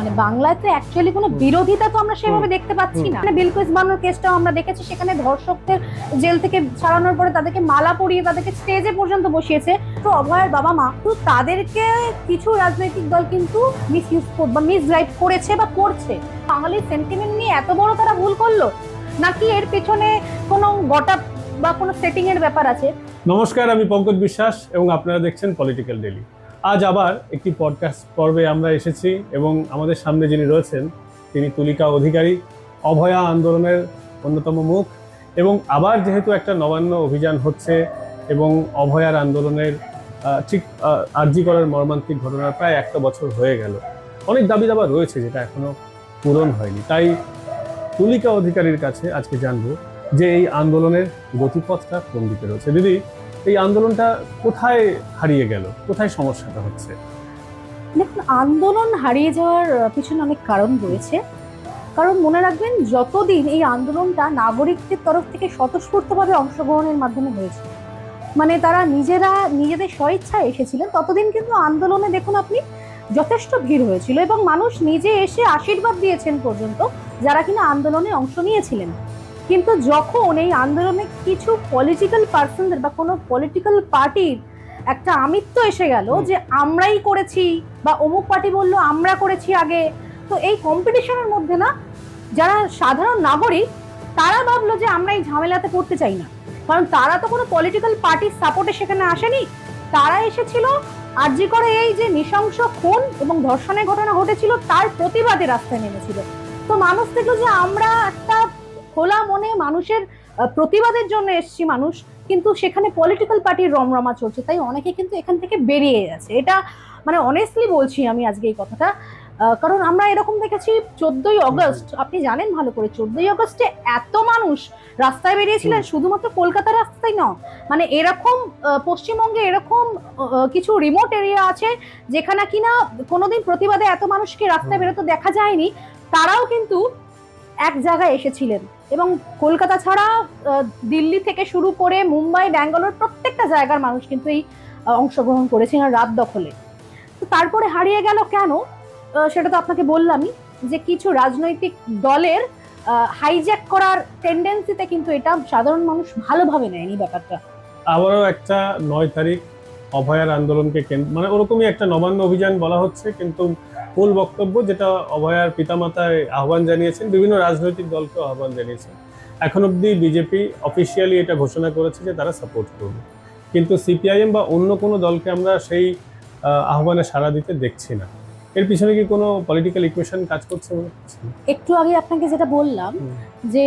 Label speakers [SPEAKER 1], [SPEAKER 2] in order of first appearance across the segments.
[SPEAKER 1] মানে বাংলায় তো অ্যাকচুয়ালি কোনো বিরোধিতা তো আমরা সেভাবে দেখতে পাচ্ছি না। মানে বিলকুইস বানোর কেসটাও আমরা দেখেছি সেখানে ধর্ষকদের জেল থেকে ছাড়ানোর পরে তাদেরকে মালা পরিয়ে তাদেরকে স্টেজে পর্যন্ত বসিয়েছে। তো অভয়ের বাবা মা তো তাদেরকে কিছু রাজনৈতিক দল কিন্তু মিস ইউজ বা মিস করেছে বা করছে। বাঙালির সেন্টিমেন্ট নিয়ে এত বড় তারা ভুল করল? নাকি এর পেছনে কোনো গটা বা কোনো সেটিং এর ব্যাপার আছে?
[SPEAKER 2] নমস্কার আমি পঙ্কজ বিশ্বাস এবং আপনারা দেখছেন পলিটিক্যাল ডেলি আজ আবার একটি পডকাস্ট পর্বে আমরা এসেছি এবং আমাদের সামনে যিনি রয়েছেন, তিনি তুলিকা অধিকারী, অভয়া আন্দোলনের অন্যতম মুখ এবং আবার যেহেতু একটা নবান্ন অভিযান হচ্ছে এবং অভয়ার আন্দোলনের ঠিক আর্জি করার মর্মান্তিক ঘটনার প্রায় একটা বছর হয়ে গেল। অনেক দাবি দাবা রয়েছে যেটা এখনও পূরণ হয়নি। তাই তুলিকা অধিকারীর কাছে আজকে জানব যে এই আন্দোলনের গতিপথটা কোন দিকে রয়েছে। দিদি এই আন্দোলনটা কোথায় হারিয়ে গেল? কোথায় সমস্যাটা হচ্ছে?
[SPEAKER 1] দেখুন, আন্দোলন হারিয়ে যাওয়ার পিছনে অনেক কারণ রয়েছে। কারণ মনে রাখবেন, যতদিন এই আন্দোলনটা নাগরিকদের তরফ থেকে স্বতঃস্ফূর্তভাবে অংশগ্রহণের মাধ্যমে হয়েছে মানে তারা নিজেরা, নিজেদের স্বইচ্ছায় এসেছিলেন, ততদিন কিন্তু আন্দোলনে দেখুন আপনি যথেষ্ট ভিড় হয়েছিল এবং মানুষ নিজে এসে আশীর্বাদ দিয়েছেন পর্যন্ত যারা কিনা আন্দোলনে অংশ নিয়েছিলেন। কিন্তু যখন এই আন্দোলনে কিছু পলিটিক্যাল পার্সনদের বা কোনো পলিটিক্যাল পার্টির একটা আমিত্ব এসে গেল যে আমরাই করেছি বা অমুক পার্টি বলল আমরা করেছি আগে তো এই কম্পিটিশনের মধ্যে না যারা সাধারণ নাগরিক তারা ভাবলো যে আমরা এই ঝামেলাতে পড়তে চাই না। কারণ তারা তো কোনো পলিটিক্যাল পার্টির সাপোর্টে সেখানে আসেনি। তারা এসেছিল আর্জি করে এই যে নৃশংস খুন এবং ধর্ষণের ঘটনা ঘটেছিল তার প্রতিবাদে রাস্তায় নেমেছিল। তো মানুষ দেখল যে আমরা একটা খোলা মনে মানুষের প্রতিবাদের জন্য এসছি মানুষ কিন্তু সেখানে পলিটিক্যাল পার্টির রমরমা চলছে তাই অনেকে কিন্তু এখান থেকে বেরিয়ে গেছে। এটা মানে অনেস্টলি বলছি আমি আজকে এই কথাটা কারণ আমরা এরকম দেখেছি চোদ্দই অগস্ট আপনি জানেন ভালো করে চোদ্দই অগস্টে এত মানুষ রাস্তায় বেরিয়েছিলেন শুধুমাত্র কলকাতার রাস্তায় নয় মানে এরকম পশ্চিমবঙ্গে এরকম কিছু রিমোট এরিয়া আছে যেখানে কিনা কোনোদিন প্রতিবাদে এত মানুষকে রাস্তায় বেরোতে দেখা যায়নি তারাও কিন্তু এক জায়গায় এসেছিলেন। এবং কলকাতা ছাড়া দিল্লি থেকে শুরু করে মুম্বাই, ব্যাঙ্গালোর প্রত্যেকটা জায়গার মানুষ কিন্তু এই অংশগ্রহণ করেছেন রাত দখলে। তো তারপরে হারিয়ে গেল কেন? সেটা তো আপনাকে বললামই যে কিছু রাজনৈতিক দলের হাইজ্যাক করার টেন্ডেন্সিতে কিন্তু এটা সাধারণ মানুষ ভালোভাবে নেয়নি ব্যাপারটা।
[SPEAKER 2] আবারও একটা নয় তারিখ অভয়ার আন্দোলনকে মানে ওরকমই একটা নবান্ন অভিযান বলা হচ্ছে, কিন্তু মূল বক্তব্য যেটা অভয়ার পিতামাতায় আহ্বান জানিয়েছেন বিভিন্ন রাজনৈতিক দলকে আহ্বান জানিয়েছেন। এখন অবধি বিজেপি অফিসিয়ালি এটা ঘোষণা করেছে যে তারা সাপোর্ট করবে। কিন্তু সিপিআইএম বা অন্য কোনো দলকে আমরা সেই আহ্বানে সাড়া দিতে দেখছি না। এর পিছনে কি কোনো পলিটিক্যাল ইকুয়েশন কাজ করছে
[SPEAKER 1] একটু আগে আপনাকে যেটা বললাম যে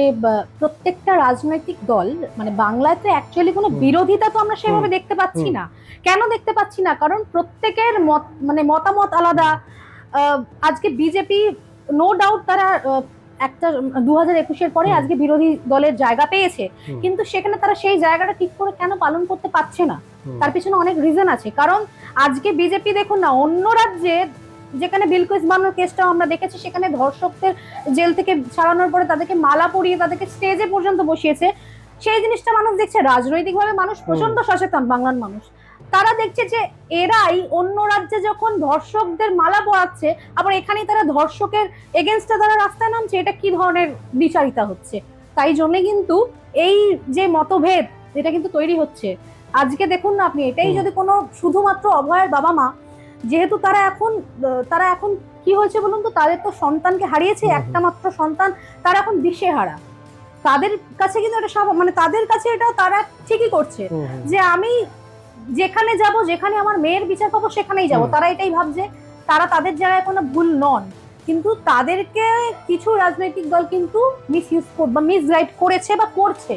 [SPEAKER 1] প্রত্যেকটা রাজনৈতিক দল মানে বাংলায় তো অ্যাকচুয়ালি কোনো বিরোধিতা তো আমরা সেভাবে দেখতে পাচ্ছি না। কেন দেখতে পাচ্ছি না? কারণ প্রত্যেকের মত মানে মতামত আলাদা। আজকে বিজেপি নো ডাউট তারা একটা দু হাজার একুশের পরে আজকে বিরোধী দলের জায়গা পেয়েছে। কিন্তু সেখানে তারা সেই জায়গাটা ঠিক করে কেন পালন করতে পারছে না? তার পিছনে অনেক রিজন আছে। কারণ আজকে বিজেপি দেখুন না অন্য রাজ্যে যেখানে বিলকুইস বানোর কেসটাও আমরা দেখেছি সেখানে ধর্ষকদের জেল থেকে ছাড়ানোর পরে তাদেরকে মালা পরিয়ে তাদেরকে স্টেজে পর্যন্ত বসিয়েছে। সেই জিনিসটা মানুষ দেখছে। রাজনৈতিকভাবে মানুষ প্রচণ্ড সচেতন বাংলার মানুষ। তারা দেখছে যে এরাই অন্য রাজ্যে যখন ধর্ষকদের মালা পরাচ্ছে আবার এখানেই তারা ধর্ষকের এগেনস্টে তারা রাস্তায় নামছে এটা কি ধরনের বিচারিতা হচ্ছে তাই জন্য কিন্তু এই যে মতভেদ এটা কিন্তু তৈরি হচ্ছে আজকে দেখুন না আপনি এটাই যদি কোনো শুধুমাত্র অভয়ের বাবা মা যেহেতু তারা এখন তারা এখন কি হয়েছে বলুন তো তাদের তো সন্তানকে হারিয়েছে। একটা মাত্র সন্তান তারা এখন দিশেহারা তাদের কাছে কিন্তু এটা মানে তাদের কাছে এটা তারা ঠিকই করছে। যে আমি যেখানে যাব যেখানে আমার মেয়ের বিচার পাবো সেখানেই যাব। তারা এটাই ভাবছে তারা তাদের জায়গায় কোনো ভুল নন। কিন্তু তাদেরকে কিছু রাজনৈতিক দল কিন্তু মিস ইউজ বা মিসগাইড করেছে বা করছে।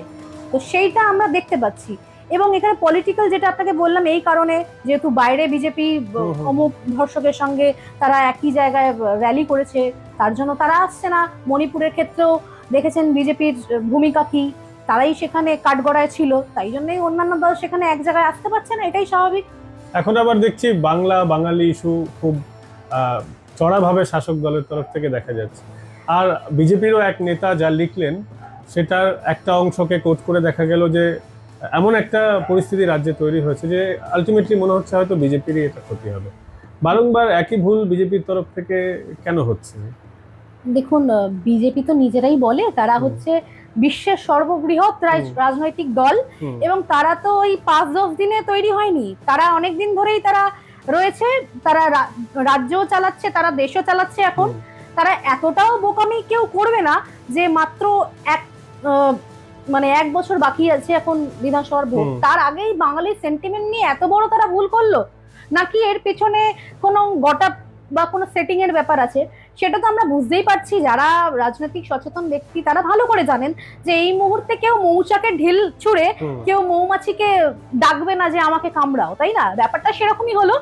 [SPEAKER 1] তো সেইটা আমরা দেখতে পাচ্ছি। এবং এখানে পলিটিক্যাল যেটা আপনাকে বললাম এই কারণে যেহেতু বাইরে বিজেপি। অমুক ধর্ষকের সঙ্গে তারা একই জায়গায় র্যালি করেছে তার জন্য তারা আসছে না। মণিপুরের ক্ষেত্রেও দেখেছেন বিজেপির ভূমিকা কি? তারাই সেখানে কাঠগড়ায় ছিল তাই জন্যই অন্যান্য দল সেখানে এক জায়গায় আসতে পারছে না এটাই স্বাভাবিক।
[SPEAKER 2] এখন আবার দেখছি বাংলা বাঙালি ইস্যু খুব চড়াভাবে শাসক দলের তরফ থেকে দেখা যাচ্ছে। আর বিজেপিরও এক নেতা যা লিখলেন সেটার একটা অংশকে কোট করে দেখা গেল যে এমন একটা পরিস্থিতি রাজ্যে তৈরি হয়েছে যে আলটিমেটলি মনে হচ্ছে হয়তো বিজেপিরই এটা ক্ষতি হবে। বারংবার একই ভুল বিজেপির তরফ থেকে কেন হচ্ছে?
[SPEAKER 1] দেখুন বিজেপি তো নিজেরাই বলে তারা হচ্ছে বিশ্বের সর্ববৃহৎ রাজ- রাজনৈতিক দল। এবং তারা তো ওই পাঁচ দশ দিনে তৈরি হয়নি। তারা অনেক দিন ধরেই তারা রয়েছে তারা রাজ্যও চালাচ্ছে তারা দেশও চালাচ্ছে এখন। তারা এতটাও বোকামি কেউ করবে না যে মাত্র এক মানে এক বছর বাকি আছে এখন বিধানসভার ভোট। তার আগেই বাঙালির সেন্টিমেন্ট নিয়ে এত বড় তারা ভুল করল। নাকি এর পেছনে কোনো গটা বা কোনো সেটিং এর ব্যাপার আছে? সেটা তো আমরা বুঝতেই পারছি। যারা রাজনৈতিক সচেতন ব্যক্তি তারা ভালো করে জানেন যে এই মুহূর্তে কেউ মৌচাকে ঢিল ছুঁড়ে কেউ মৌমাছিকে ডাকবে না যে আমাকে কামড়াও তাই না? ব্যাপারটা সেরকমই হলো।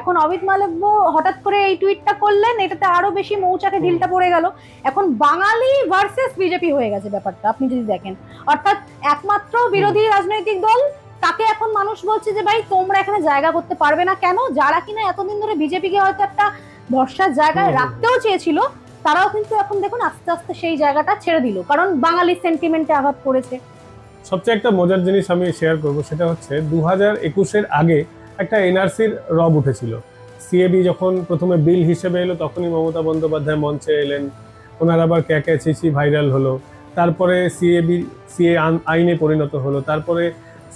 [SPEAKER 1] এখন অমিত মালব্য হঠাৎ করে এই টুইটটা করলেন এটাতে আরও বেশি মৌচাকে ঢিলটা পড়ে গেল। এখন বাঙালি ভার্সেস বিজেপি হয়ে গেছে ব্যাপারটা আপনি যদি দেখেন। অর্থাৎ একমাত্র বিরোধী রাজনৈতিক দল তাকে এখন মানুষ বলছে যে ভাই তোমরা এখানে জায়গা করতে পারবে না কেন? যারা কিনা এতদিন ধরে বিজেপিকে হয়তো একটা ভরসার জায়গায় রাখতেও চেয়েছিল তারাও কিন্তু এখন দেখুন আস্তে আস্তে সেই জায়গাটা ছেড়ে দিল। কারণ বাঙালি সেন্টিমেন্টে আঘাত করেছে।
[SPEAKER 2] সবচেয়ে একটা মজার জিনিস আমি শেয়ার করব সেটা হচ্ছে দু হাজার একুশের আগে একটা এনআরসির রব উঠেছিল। সিএবি যখন প্রথমে বিল হিসেবে এলো তখনই মমতা বন্দ্যোপাধ্যায় মঞ্চে এলেন। ওনার আবার ক্যাকে চিচি ভাইরাল হলো। তারপরে সিএবি সিএ আইনে পরিণত হলো। তারপরে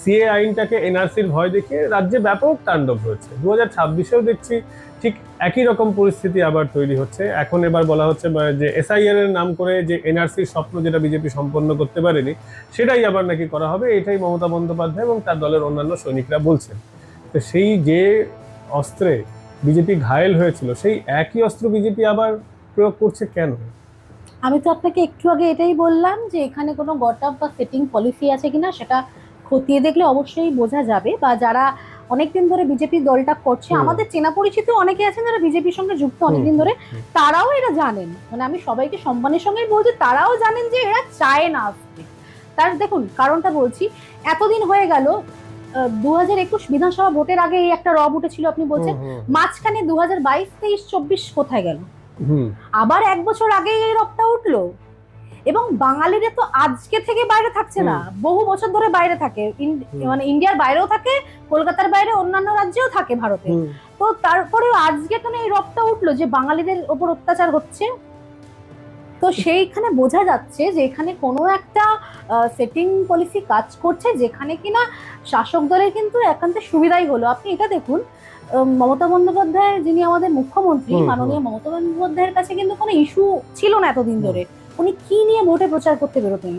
[SPEAKER 2] সিএ আইনটাকে এনআরসির ভয় দেখে রাজ্যে ব্যাপক তাণ্ডব হয়েছে। দু হাজার ছাব্বিশেও দেখছি ঠিক একই রকম পরিস্থিতি আবার তৈরি হচ্ছে। এখন এবার বলা হচ্ছে যে এসআইআর এর নাম করে যে এনআরসির স্বপ্ন যেটা বিজেপি সম্পন্ন করতে পারেনি, সেটাই আবার নাকি করা হবে। এটাই মমতা বন্দ্যোপাধ্যায় এবং তার দলের অন্যান্য সৈনিকরা বলছেন। তো সেই যে অস্ত্রে বিজেপি ঘায়েল হয়েছিল, সেই একই অস্ত্র বিজেপি আবার প্রয়োগ করছে কেন?
[SPEAKER 1] আমি তো আপনাকে একটু আগে এটাই বললাম যে এখানে কোনো গট আপ বা সেটিং পলিসি আছে কিনা, সেটা খতিয়ে দেখলে অবশ্যই বোঝা যাবে। বা যারা অনেকদিন ধরে বিজেপি দলটা করছে। আমাদের চেনা পরিচিত অনেকে আছেন যারা বিজেপির সঙ্গে যুক্ত অনেকদিন ধরে। তারাও এরা জানেন। মানে আমি সবাইকে সম্মানের সঙ্গেই বলছি তারাও জানেন যে এরা চায় না আসতে। তার দেখুন কারণটা বলছি এতদিন হয়ে গেল দু হাজার একুশ বিধানসভা ভোটের আগে এই একটা রব উঠেছিল আপনি বলছেন। মাঝখানে দু হাজার বাইশ তেইশ চব্বিশ কোথায় গেল?
[SPEAKER 2] আবার
[SPEAKER 1] আবার এক বছর আগে এই রবটা উঠল। এবং বাঙালিরা তো আজকে থেকে বাইরে থাকছে না। বহু বছর ধরে বাইরে থাকে। মানে ইন্ডিয়ার বাইরেও থাকে কলকাতার বাইরে অন্যান্য রাজ্যেও থাকে ভারতে। তো তারপরেও আজকে কেন এই রবটা উঠল যে বাঙালিদের ওপর অত্যাচার হচ্ছে। তো সেইখানে বোঝা যাচ্ছে যে এখানে কোনো একটা সেটিং পলিসি কাজ করছে যেখানে কিনা শাসক দলের কিন্তু একান্তে সুবিধাই হলো। আপনি এটা দেখুন মমতা বন্দ্যোপাধ্যায় যিনি আমাদের মুখ্যমন্ত্রী। মাননীয় মমতা বন্দ্যোপাধ্যায়ের কাছে কিন্তু কোনো ইস্যু ছিল না এতদিন ধরে। উনি কি নিয়ে ভোটে প্রচার করতে বেরোতেন?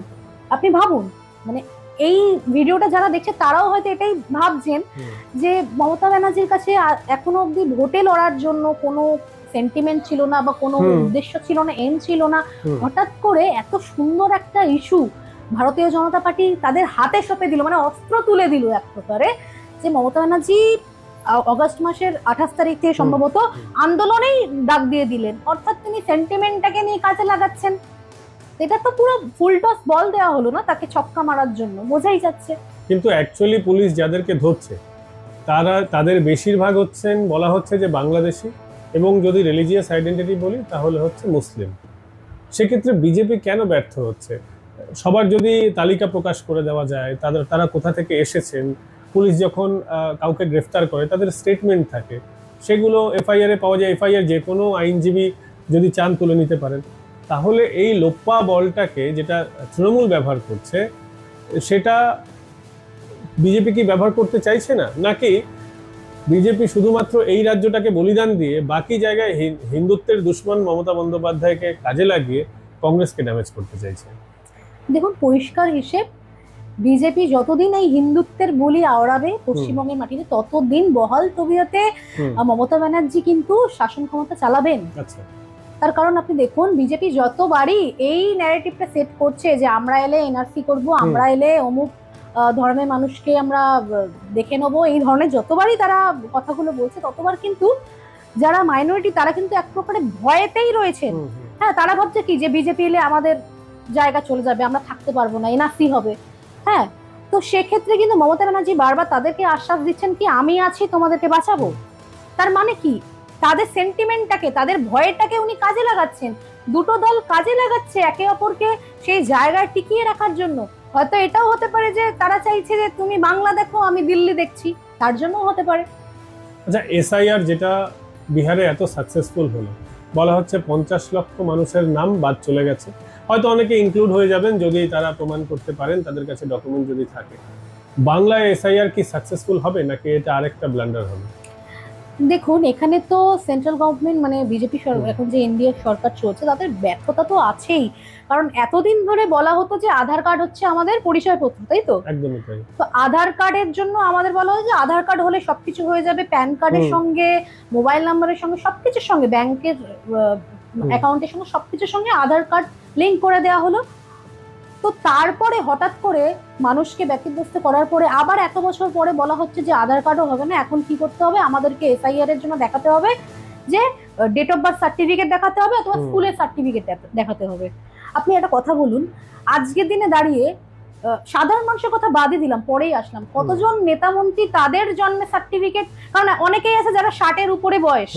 [SPEAKER 1] আপনি ভাবুন মানে এই ভিডিওটা যারা দেখছে তারাও হয়তো এটাই ভাবছেন যে মমতা ব্যানার্জির কাছে এখনও অবধি ভোটে লড়ার জন্য কোনো সেন্টিমেন্ট ছিল না বা কোনো উদ্দেশ্য ছিল না এম ছিল না। হঠাৎ করে এত সুন্দর একটা ইস্যু ভারতীয় জনতা পার্টি তাদের হাতে সঁপে দিল মানে অস্ত্র তুলে দিল এক প্রকারে যে মমতা ব্যানার্জি অগস্ট মাসের আঠাশ তারিখ থেকে সম্ভবত আন্দোলনেই ডাক দিয়ে দিলেন। অর্থাৎ তিনি সেন্টিমেন্টটাকে নিয়ে কাজে লাগাচ্ছেন। এটা তো পুরো ফুল টস বল দেওয়া হলো না তাকে ছক্কা মারার জন্য, বোঝাই যাচ্ছে।
[SPEAKER 2] কিন্তু অ্যাকচুয়ালি পুলিশ যাদেরকে ধরছে, তারা, তাদের বেশিরভাগ হচ্ছেন, বলা হচ্ছে যে বাংলাদেশি এবং যদি রিলিজিয়াস আইডেন্টিটি বলি, তাহলে হচ্ছে মুসলিম। সেক্ষেত্রে বিজেপি কেন ব্যর্থ হচ্ছে? সবার যদি তালিকা প্রকাশ করে দেওয়া যায়, তাদের, তারা কোথা থেকে এসেছেন? পুলিশ যখন কাউকে গ্রেফতার করে, তাদের স্টেটমেন্ট থাকে। সেগুলো এফআইআর পাওয়া যায়, এফআইআর যে কোনো আইনজীবী যদি চান তুলে নিতে পারেন। তাহলে এই লোপ্পা বলটাকে যেটা তৃণমূল ব্যবহার করছে সেটা বিজেপি কি ব্যবহার করতে চাইছে না? নাকি বিজেপি শুধুমাত্র এই রাজ্যটাকে বলিদান দিয়ে বাকি জায়গায় হিন্দুত্বের দুশ্মন মমতা বন্দ্যোপাধ্যায়কে কাজে লাগিয়ে কংগ্রেসকে ড্যামেজ করতে চাইছে?
[SPEAKER 1] দেখুন পরিষ্কার হিসেব বিজেপি যতদিন এই হিন্দুত্বের বলি আওড়াবে পশ্চিমবঙ্গের মাটিতে ততদিন বহাল তবিয়তে মমতা ব্যানার্জি কিন্তু শাসন ক্ষমতা চালাবেন।
[SPEAKER 2] আচ্ছা।
[SPEAKER 1] তার কারণ আপনি দেখুন বিজেপি যতবারই এই ন্যারেটিভটা সেট করছে যে আমরা এলে এনআরসি করব আমরা এলে অমুক ধর্মের মানুষকে আমরা দেখে নেব এই ধরনের যতবারই তারা কথাগুলো বলছে ততবার কিন্তু যারা মাইনরিটি তারা কিন্তু এক প্রকারে ভয়েতেই রয়েছেন। হ্যাঁ তারা ভাবছে কি যে বিজেপি এলে আমাদের জায়গা চলে যাবে আমরা থাকতে পারব না এনআরসি হবে। হ্যাঁ তো সেক্ষেত্রে কিন্তু মমতা ব্যানার্জি বারবার তাদেরকে আশ্বাস দিচ্ছেন কি আমি আছি তোমাদেরকে বাঁচাবো। তার মানে কি? তাদের সেন্টিমেন্টটাকে তাদের ভয়টাকে উনি কাজে লাগাচ্ছেন। দুটো দল কাজে লাগাচ্ছে একে অপরকে সেই জায়গায় টিকিয়ে রাখার জন্য। হয়তো এটাও হতে পারে যে তারা চাইছে যে তুমি বাংলা দেখো, আমি দিল্লি দেখছি। তার জন্যও হতে পারে।
[SPEAKER 2] আচ্ছা এসআইআর যেটা বিহারে এত সাকসেসফুল হলো, বলা হচ্ছে পঞ্চাশ লক্ষ মানুষের নাম বাদ চলে গেছে। হয়তো অনেকে ইনক্লুড হয়ে যাবেন যদি তারা প্রমাণ করতে পারেন, তাদের কাছে ডকুমেন্ট যদি থাকে। বাংলায় এসআইআর কি সাকসেসফুল হবে, নাকি এটা আরেকটা ব্লান্ডার হবে?
[SPEAKER 1] দেখুন এখানে তো সেন্ট্রাল গভর্নমেন্ট মানে বিজেপি। এখন যে এনডিএ সরকার চলছে তাদের ব্যর্থতা তো আছেই। কারণ এতদিন ধরে বলা হতো যে আধার কার্ড হচ্ছে আমাদের পরিচয়পত্র তাই তো?
[SPEAKER 2] একদমই তাই।
[SPEAKER 1] তো আধার কার্ডের জন্য আমাদের বলা হয় যে আধার কার্ড হলে সবকিছু হয়ে যাবে প্যান কার্ডের সঙ্গে মোবাইল নাম্বারের সঙ্গে সবকিছুর সঙ্গে ব্যাংকের অ্যাকাউন্টের সঙ্গে সবকিছুর সঙ্গে আধার কার্ড লিংক করে দেওয়া হলো। তো তারপরে হঠাৎ করে মানুষকে ব্যক্তিগ্রস্ত করার পরে আবার এত বছর পরে বলা হচ্ছে যে আধার কার্ডও হবে না এখন কি করতে হবে? আমাদেরকে এসআইআর এর জন্য দেখাতে হবে যে ডেট অফ বার্থ সার্টিফিকেট দেখাতে হবে অথবা স্কুলের সার্টিফিকেট দেখাতে হবে। আপনি একটা কথা বলুন আজকের দিনে দাঁড়িয়ে সাধারণ মানুষের কথা বাদই দিলাম পরেই আসলাম। কতজন নেতা মন্ত্রী তাদের জন্মের সার্টিফিকেট কারণ অনেকেই আছে যারা ষাটের উপরে বয়স।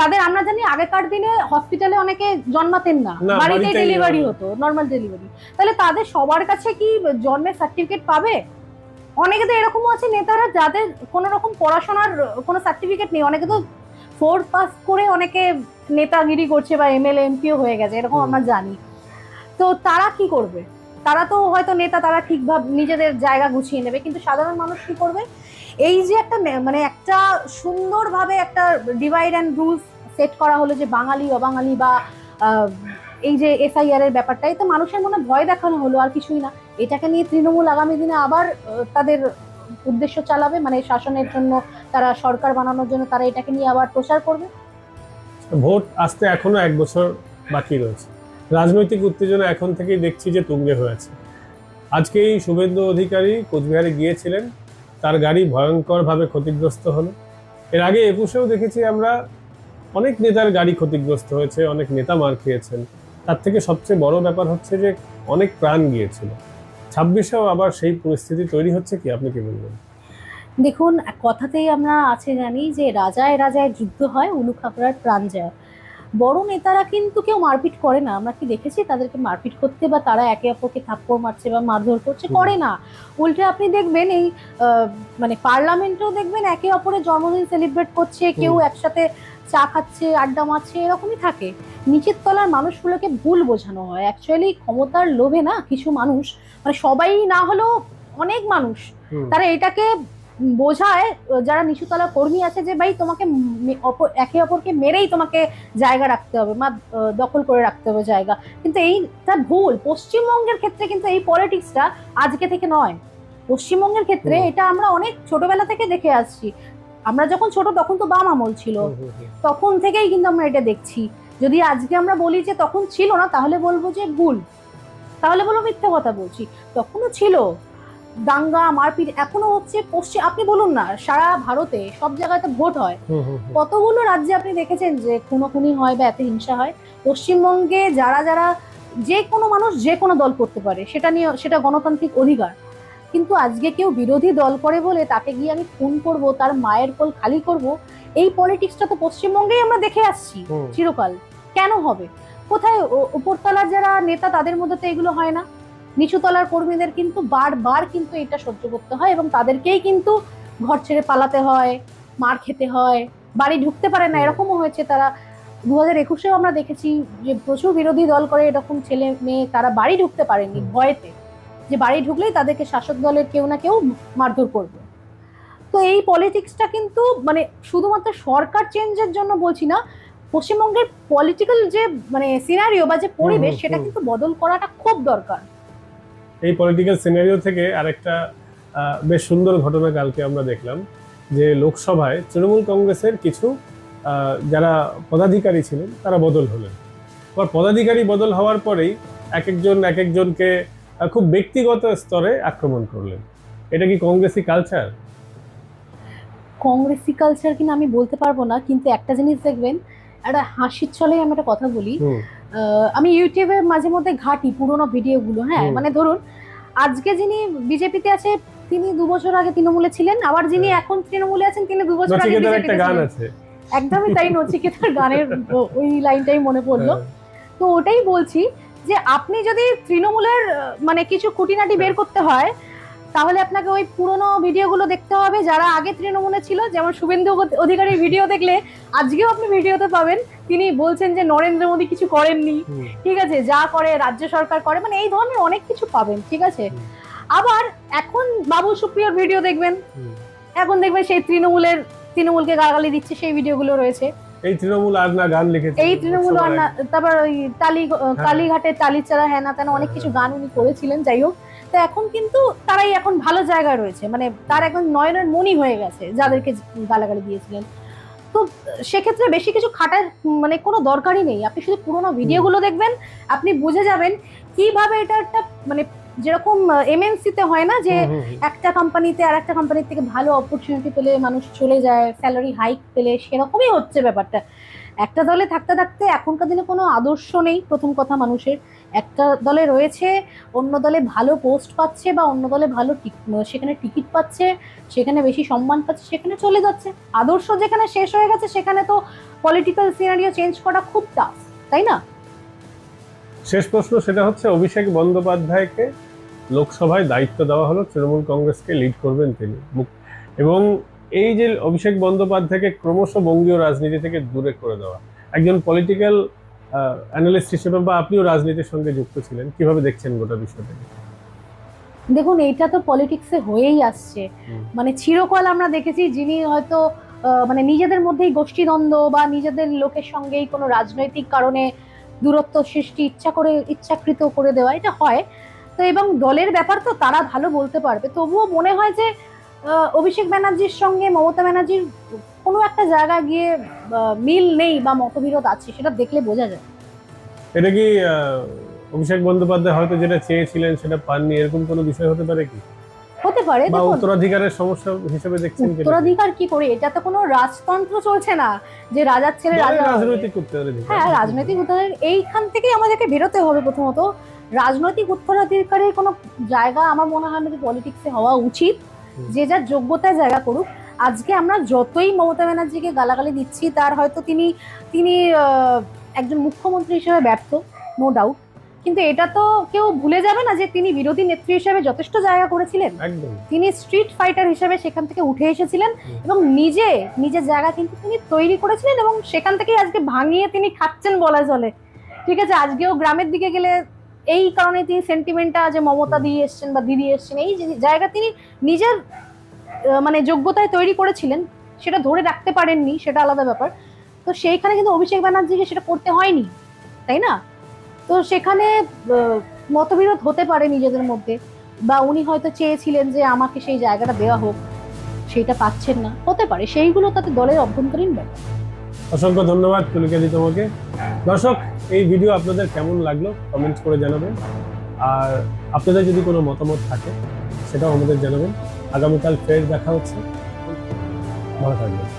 [SPEAKER 1] তাদের আমরা জানি আগেকার দিনে হসপিটালে অনেকে জন্মাতেন না। বাড়িতে ডেলিভারি হতো নর্মাল ডেলিভারি তাহলে তাদের সবার কাছে কি জন্মের সার্টিফিকেট পাবে? অনেকে তো এরকমও আছে নেতারা যাদের কোনো রকম পড়াশোনার কোনো সার্টিফিকেট নেই। অনেকে তো ফোর পাস করে অনেকে নেতাগিরি করছে বা এমএলএ এমপিও হয়ে গেছে এরকম আমরা জানি। তো তারা কি করবে? তারা তো হয়তো নেতা, তারা ঠিকভাবে নিজেদের জায়গা গুছিয়ে নেবে। কিন্তু সাধারণ মানুষ কি করবে? এই যে একটা মানে একটা সুন্দরভাবে একটা ডিভাইড অ্যান্ড রুলস সেট করা হলো যে বাঙালি, অবাঙালি বা এই যে এসআইআর এর ব্যাপারটাই, তো মানুষের মনে ভয় দেখানো হলো আর কিছুই না। এটাকে নিয়ে তৃণমূল আগামী দিনে আবার তাদের উদ্দেশ্য চালাবে? মানে শাসনের জন্য তারা সরকার বানানোর জন্য তারা এটাকে নিয়ে আবার প্রচার করবে?
[SPEAKER 2] ভোট আসতে এখনও এক বছর বাকি রয়েছে। রাজনৈতিক উত্তেজনা এখন থেকেই দেখছি যে তুঙ্গে হয়েছে। আজকেই শুভেন্দু অধিকারী কোচবিহারে গিয়েছিলেন। তার গাড়ি ভয়ঙ্করভাবে ক্ষতিগ্রস্ত হলো। এর আগে একুশেও দেখেছি আমরা অনেক নেতার গাড়ি ক্ষতিগ্রস্ত হয়েছে, অনেক নেতা মার খেয়েছেন। তার থেকে সবচেয়ে বড় ব্যাপার হচ্ছে যে অনেক প্রাণ গিয়েছিল। ছাব্বিশেও আবার সেই পরিস্থিতি তৈরি হচ্ছে কি? আপনি কি বলবেন?
[SPEAKER 1] দেখুন কথাতেই আমরা আছে জানি যে রাজায় রাজায় যুদ্ধ হয় উলু খাপড়ার প্রাণ যায় বড় নেতারা কিন্তু কেউ মারপিট করে না। আমরা কি দেখেছি? তাদেরকে মারপিট করতে বা তারা একে অপরকে থাপ্পড় মারছে বা মারধর করছে করে না। উল্টে আপনি দেখবেন এই মানে পার্লামেন্টেও দেখবেন একে অপরের জন্মদিন সেলিব্রেট করছে কেউ একসাথে চা খাচ্ছে আড্ডা মারছে এরকমই থাকে। নিচের তলার মানুষগুলোকে ভুল বোঝানো হয়। অ্যাকচুয়ালি ক্ষমতার লোভে না কিছু মানুষ মানে সবাই না হলেও অনেক মানুষ তারা এটাকে বোঝায় যারা নিচুতলা কর্মী আছে যে ভাই তোমাকে একে অপরকে মেরেই তোমাকে জায়গা রাখতে হবে বা দখল করে রাখতে হবে জায়গা। কিন্তু এইটা ভুল। পশ্চিমবঙ্গের ক্ষেত্রে কিন্তু এই পলিটিক্সটা আজকে থেকে নয়। পশ্চিমবঙ্গের ক্ষেত্রে এটা আমরা অনেক ছোটবেলা থেকে দেখে আসছি। আমরা যখন ছোট তখন তো বাম আমল ছিল। তখন থেকেই কিন্তু আমরা এটা দেখছি। যদি আজকে আমরা বলি যে তখন ছিল না তাহলে বলব যে ভুল। তাহলে বলব মিথ্যা কথা বলছি। তখনও ছিল। দাঙ্গা মারপিট এখনও হচ্ছে পশ্চিম আপনি বলুন না সারা ভারতে সব জায়গায় তো ভোট হয়। কতগুলো রাজ্যে আপনি দেখেছেন যে খুনোখুনি হয় বা এত হিংসা হয়? পশ্চিমবঙ্গে যারা যারা যে কোনো মানুষ যে কোনো দল করতে পারে সেটা নিয়ে সেটা গণতান্ত্রিক অধিকার। কিন্তু আজকে কেউ বিরোধী দল করে বলে তাকে গিয়ে আমি খুন করব তার মায়ের কোল খালি করব এই পলিটিক্সটা তো পশ্চিমবঙ্গেই আমরা দেখে আসছি চিরকাল। কেন হবে? কোথায় উপরতলার যারা নেতা তাদের মধ্যে তো এগুলো হয় না। নিচুতলার কর্মীদের কিন্তু বারবার কিন্তু এটা সহ্য করতে হয় এবং তাদেরকেই কিন্তু ঘর ছেড়ে পালাতে হয় মার খেতে হয় বাড়ি ঢুকতে পারে না এরকমও হয়েছে তারা। দু হাজার একুশেও আমরা দেখেছি যে প্রচুর বিরোধী দল করে এরকম ছেলে মেয়ে তারা বাড়ি ঢুকতে পারেনি ভয়েতে। যে বাড়ি ঢুকলেই তাদেরকে শাসক দলের কেউ না কেউ মারধর করবে। তো এই পলিটিক্সটা কিন্তু মানে শুধুমাত্র সরকার চেঞ্জের জন্য বলছি না পশ্চিমবঙ্গের পলিটিক্যাল যে মানে সিনারিও বা যে পরিবেশ সেটা কিন্তু বদল করাটা খুব দরকার।
[SPEAKER 2] এই পলিটিক্যাল সিনারিও থেকে আরেকটা বেশ সুন্দর ঘটনা কালকে আমরা দেখলাম যে লোকসভায় তৃণমূল কংগ্রেসের কিছু যারা পদাধিকারী ছিলেন তারা বদল হলেন। এবার পদাধিকারী বদল হওয়ার পরেই এক একজন এক একজনকে খুব ব্যক্তিগত স্তরে আক্রমণ করলেন। এটা কি কংগ্রেসি কালচার
[SPEAKER 1] কংগ্রেসি কালচার কিনা আমি বলতে পারব না কিন্তু একটা জিনিস দেখবেন একটা হাসির ছলে আমি একটা কথা বলি। আমি ইউটিউবে মাঝে মধ্যে ঘাটি পুরোনো ভিডিওগুলো হ্যাঁ? মানে ধরুন আজকে যিনি বিজেপিতে আছে তিনি দু বছর আগে তৃণমূলে ছিলেন আবার যিনি
[SPEAKER 2] হ্যাঁ।
[SPEAKER 1] এখন তৃণমূলে আছেন তিনি দু বছর আগে বিজেপিতে একদমই তাই নচিকেতার গানের ওই লাইনটাই মনে পড়ল।
[SPEAKER 2] হ্যাঁ,
[SPEAKER 1] তো ওটাই বলছি যে আপনি যদি তৃণমূলের মানে কিছু খুঁটিনাটি বের করতে হয় তাহলে আপনাকে ওই পুরনো ভিডিওগুলো দেখতে হবে যারা আগে তৃণমূলে ছিল যেমন শুভেন্দু অধি- অধিকারীর ভিডিও দেখলে আজকেও আপনি ভিডিওতে পাবেন। তিনি বলছেন যে নরেন্দ্র মোদী কিছু করেননি। ঠিক আছে যা করে রাজ্য সরকার করে মানে এই ধরনের অনেক কিছু পাবেন ঠিক আছে? আবার এখন বাবু সুপ্রিয়র ভিডিও দেখবেন। এখন দেখবেন সেই তৃণমূলের তৃণমূলকে গালাগালি দিচ্ছে সেই ভিডিওগুলো রয়েছে।
[SPEAKER 2] এই তৃণমূল আর না গান লিখেছে।
[SPEAKER 1] এই তৃণমূল আর না তারপর ওই টালি
[SPEAKER 2] হ্যাঁ।
[SPEAKER 1] কালীঘাটের টালিচারা হ্যাঁ না তেন অনেক কিছু গান উনি করেছিলেন যাই হোক। তো এখন কিন্তু তারাই এখন ভালো জায়গায় রয়েছে। মানে তার এখন নয়নের মনি হয়ে গেছে যাদেরকে গালাগালি দিয়েছিলেন। তো সেক্ষেত্রে বেশি কিছু খাটার মানে কোনো দরকারই নেই। আপনি শুধু পুরোনো ভিডিওগুলো দেখবেন আপনি বুঝে যাবেন কীভাবে এটা একটা মানে যেরকম এমএনসিতে হয় না যে। একটা কোম্পানিতে আর একটা কোম্পানির থেকে ভালো অপরচুনিটি পেলে মানুষ চলে যায় স্যালারি হাইক পেলে সেরকমই হচ্ছে ব্যাপারটা। একটা দলে থাকতে থাকতে এখনকার দিনে কোনো আদর্শ নেই প্রথম কথা মানুষের। একটা দলে রয়েছে, অন্য দলে ভালো পোস্ট পাচ্ছে বা অন্য দলে ভালো সেখানে টিকিট পাচ্ছে, সেখানে বেশি সম্মান পাচ্ছে, সেখানে চলে যাচ্ছে। আদর্শ যেখানে শেষ হয়ে গেছে, সেখানে তো পলিটিক্যাল সিনারিও চেঞ্জ করা খুব টাফ তাই না?
[SPEAKER 2] শেষ প্রশ্ন সেটা হচ্ছে, অভিষেক বন্দ্যোপাধ্যায়কে লোকসভায় দায়িত্ব দেওয়া হলো, তৃণমূল কংগ্রেসকে লিড করবেন তিনি। এবং এই যে অভিষেক বন্দ্যোপাধ্যায়কে ক্রমশ বঙ্গীয় রাজনীতি থেকে দূরে করে দেওয়া, একজন পলিটিক্যাল অ্যানালিস্ট হিসেবে বা আপনিও রাজনীতির সঙ্গে যুক্ত ছিলেন কীভাবে দেখছেন গোটা বিষয়টাকে?
[SPEAKER 1] দেখুন এইটা তো পলিটিক্সে হয়েই আসছে। মানে চিরকাল আমরা দেখেছি যিনি হয়তো মানে নিজেদের মধ্যেই গোষ্ঠীদ্বন্দ্ব বা নিজেদের লোকের সঙ্গেই কোনো রাজনৈতিক কারণে দূরত্ব সৃষ্টি ইচ্ছা করে ইচ্ছাকৃত করে দেওয়া এটা হয়। তো এবং দলের ব্যাপার তো তারা ভালো বলতে পারবে। তবুও মনে হয় যে অভিষেক ব্যানার্জির সঙ্গে মমতা ব্যানার্জির কোনো একটা জায়গায় গিয়ে মিল নেই বা মতবিরোধ আছে সেটা দেখলে বোঝা যায়।
[SPEAKER 2] এটা কি অভিষেক বন্দ্যোপাধ্যায় হয়তো যেটা চেয়েছিলেন সেটা পাননি? এরকম কোনো বিষয় হতে পারে কি?
[SPEAKER 1] হতে পারে
[SPEAKER 2] বা উত্তরাধিকারের সমস্যা হিসেবে দেখছেন কি
[SPEAKER 1] উত্তরাধিকার কি করে? এটা তো কোনো রাজতন্ত্র চলছে না যে রাজার ছেলে রাজা।
[SPEAKER 2] রাজনৈতিক উত্তরাধিকার।
[SPEAKER 1] হ্যাঁ রাজনৈতিক উত্তরাধিকার এইখান থেকেই আমাদেরকে বেরোতে হবে প্রথমত। রাজনৈতিক উত্তরাধিকারের কোনো জায়গা আমার মনে হয় না যে পলিটিক্সে হওয়া উচিত। যে যার যোগ্যতায় জায়গা করুক আজকে আমরা যতই মমতা ব্যানার্জিকে গালাগালি দিচ্ছি তার হয়তো তিনি তিনি একজন মুখ্যমন্ত্রী হিসেবে ব্যর্থ নো ডাউট কিন্তু এটা তো কেউ ভুলে যাবে না যে তিনি বিরোধী নেত্রী হিসেবে যথেষ্ট জায়গা করেছিলেন। তিনি স্ট্রিট ফাইটার হিসেবে সেখান থেকে উঠে এসেছিলেন এবং নিজে নিজের জায়গা কিন্তু তিনি তৈরি করেছিলেন এবং সেখান থেকেই আজকে ভাঙিয়ে তিনি খাচ্ছেন বলা চলে ঠিক আছে আজকেও গ্রামের দিকে গেলে এই কারণে তিনি সেন্টিমেন্টটা যে মমতা দিয়ে এসছেন বা দিদি এসছেন এই যে জায়গা তিনি নিজের মানে যোগ্যতায় তৈরি করেছিলেন, সেটা ধরে রাখতে পারেননি, সেটা আলাদা ব্যাপার। তো সেইখানে কিন্তু অভিষেক ব্যানার্জিকে সেটা করতে হয়নি, তাই না? তো সেখানে মতবিরোধ হতে পারে নিজেদের মধ্যে, বা উনি হয়তো চেয়েছিলেন যে আমাকে সেই জায়গাটা দেওয়া হোক, সেইটা পাচ্ছেন না, হতে পারে, সেইগুলো তাতে দলের অভ্যন্তরীণ ব্যাপার।
[SPEAKER 2] অসংখ্য ধন্যবাদ তুলিকাদি তোমাকে। দর্শক, এই ভিডিও আপনাদের কেমন লাগল কমেন্ট করে জানাবেন। আর আপনাদের যদি কোনো মতামত থাকে, সেটাও আমাদের জানাবেন। আগামীকাল ফের দেখা হচ্ছে। ভালো থাকবেন।